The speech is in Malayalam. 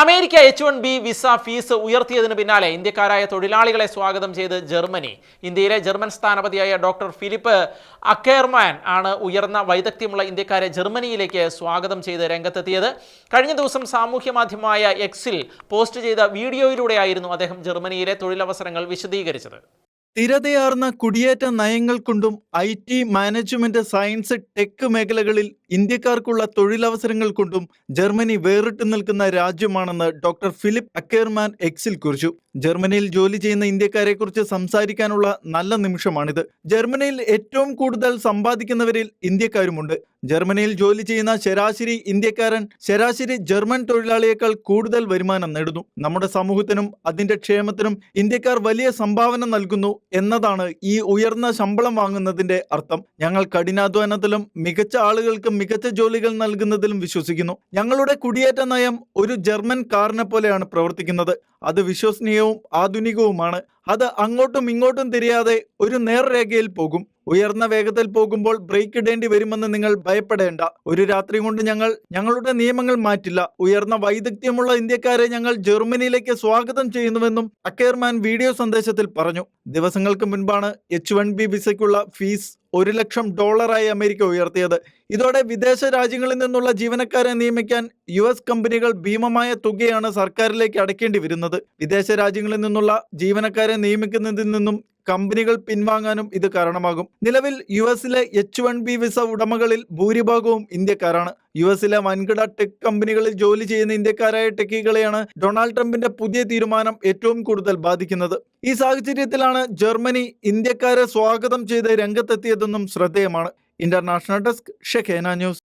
America H one B visa fees ഉയർത്തിയതിന് പിന്നാലെ ഇന്ത്യക്കാരായ തൊഴിലാളികളെ സ്വാഗതം ചെയ്ത് ജർമ്മനി. ഇന്ത്യയിലെ ജർമ്മൻ സ്ഥാനപതിയായ ഡോക്ടർ ഫിലിപ്പ് അക്കേർമാൻ ആണ് ഉയർന്ന വൈദഗ്ധ്യമുള്ള ഇന്ത്യക്കാരെ ജർമ്മനിയിലേക്ക് സ്വാഗതം ചെയ്ത് രംഗത്തെത്തിയത്. കഴിഞ്ഞ ദിവസം സാമൂഹ്യ മാധ്യമമായ എക്സിൽ പോസ്റ്റ് ചെയ്ത വീഡിയോയിലൂടെയായിരുന്നു അദ്ദേഹം ജർമ്മനിയിലെ തൊഴിലവസരങ്ങൾ വിശദീകരിച്ചത്. സ്ഥിരതയാർന്ന കുടിയേറ്റ നയങ്ങൾ കൊണ്ടും I T management science tech മേഖലകളിൽ ഇന്ത്യക്കാർക്കുള്ള തൊഴിലവസരങ്ങൾ കൊണ്ടും ജർമ്മനി വേറിട്ട് നിൽക്കുന്ന രാജ്യമാണെന്ന് ഡോക്ടർ ഫിലിപ്പ് അക്കേർമാൻ എക്സിൽ കുറിച്ചു. ജർമ്മനിയിൽ ജോലി ചെയ്യുന്ന ഇന്ത്യക്കാരെക്കുറിച്ച് സംസാരിക്കാനുള്ള നല്ല നിമിഷമാണിത്. ജർമ്മനിയിൽ ഏറ്റവും കൂടുതൽ സമ്പാദിക്കുന്നവരിൽ ഇന്ത്യക്കാരുമുണ്ട്. ജർമ്മനിയിൽ ജോലി ചെയ്യുന്ന ശരാശരി ഇന്ത്യക്കാരൻ ശരാശരി ജർമ്മൻ തൊഴിലാളിയേക്കാൾ കൂടുതൽ വരുമാനം നേടുന്നു. നമ്മുടെ സമൂഹത്തിനും അതിന്റെ ക്ഷേമത്തിനും ഇന്ത്യക്കാർ വലിയ സംഭാവന നൽകുന്നു എന്നതാണ് ഈ ഉയർന്ന ശമ്പളം വാങ്ങുന്നതിന്റെ അർത്ഥം. ഞങ്ങൾ കഠിനാധ്വാനത്തിലും മികച്ച ആളുകൾക്ക് മികച്ച ജോലികൾ നൽകുന്നതിലും വിശ്വസിക്കുന്നു. ഞങ്ങളുടെ കുടിയേറ്റ നയം ഒരു ജർമ്മൻ കാറിനെ പോലെയാണ് പ്രവർത്തിക്കുന്നത്. അത് വിശ്വസനീയവും ആധുനികവുമാണ്. അത് അങ്ങോട്ടും ഇങ്ങോട്ടും തിരിയാതെ ഒരു നേർരേഖയിൽ പോകും. ഉയർന്ന വേഗത്തിൽ പോകുമ്പോൾ ബ്രേക്ക് ഇടേണ്ടി വരുമെന്ന് നിങ്ങൾ ഭയപ്പെടേണ്ട. ഒരു രാത്രി കൊണ്ട് ഞങ്ങൾ ഞങ്ങളുടെ നിയമങ്ങൾ മാറ്റില്ല. ഉയർന്ന വൈദഗ്ധ്യമുള്ള ഇന്ത്യക്കാരെ ഞങ്ങൾ ജർമ്മനിയിലേക്ക് സ്വാഗതം ചെയ്യുന്നുവെന്നും അക്കേർമാൻ വീഡിയോ സന്ദേശത്തിൽ പറഞ്ഞു. ദിവസങ്ങൾക്ക് മുൻപാണ് എച്ച് വൺ ബി വിസയ്ക്കുള്ള ഫീസ് ഒരു ലക്ഷം ഡോളറായി അമേരിക്ക ഉയർത്തിയത്. ഇതോടെ വിദേശ രാജ്യങ്ങളിൽ നിന്നുള്ള ജീവനക്കാരെ നിയമിക്കാൻ യു എസ് കമ്പനികൾ ഭീമമായ തുകയാണ് സർക്കാരിലേക്ക് അടയ്ക്കേണ്ടി വരുന്നത്. വിദേശ രാജ്യങ്ങളിൽ നിന്നുള്ള ജീവനക്കാരെ നിയമിക്കുന്നതിൽ നിന്നും കമ്പനികൾ പിൻവാങ്ങാനും ഇത് കാരണമാകും. നിലവിൽ യു എസിലെ എച്ച് വൺ ബി വിസ ഉടമകളിൽ ഭൂരിഭാഗവും ഇന്ത്യക്കാരാണ്. യു എസിലെ വൻകിട ടെക് കമ്പനികളിൽ ജോലി ചെയ്യുന്ന ഇന്ത്യക്കാരായ ടെക്കികളെയാണ് ഡൊണാൾഡ് ട്രംപിന്റെ പുതിയ തീരുമാനം ഏറ്റവും കൂടുതൽ ബാധിക്കുന്നത്. ഈ സാഹചര്യത്തിലാണ് ജർമ്മനി ഇന്ത്യക്കാരെ സ്വാഗതം ചെയ്ത് രംഗത്തെത്തിയതെന്നും ശ്രദ്ധേയമാണ്. International desk Shekinah news.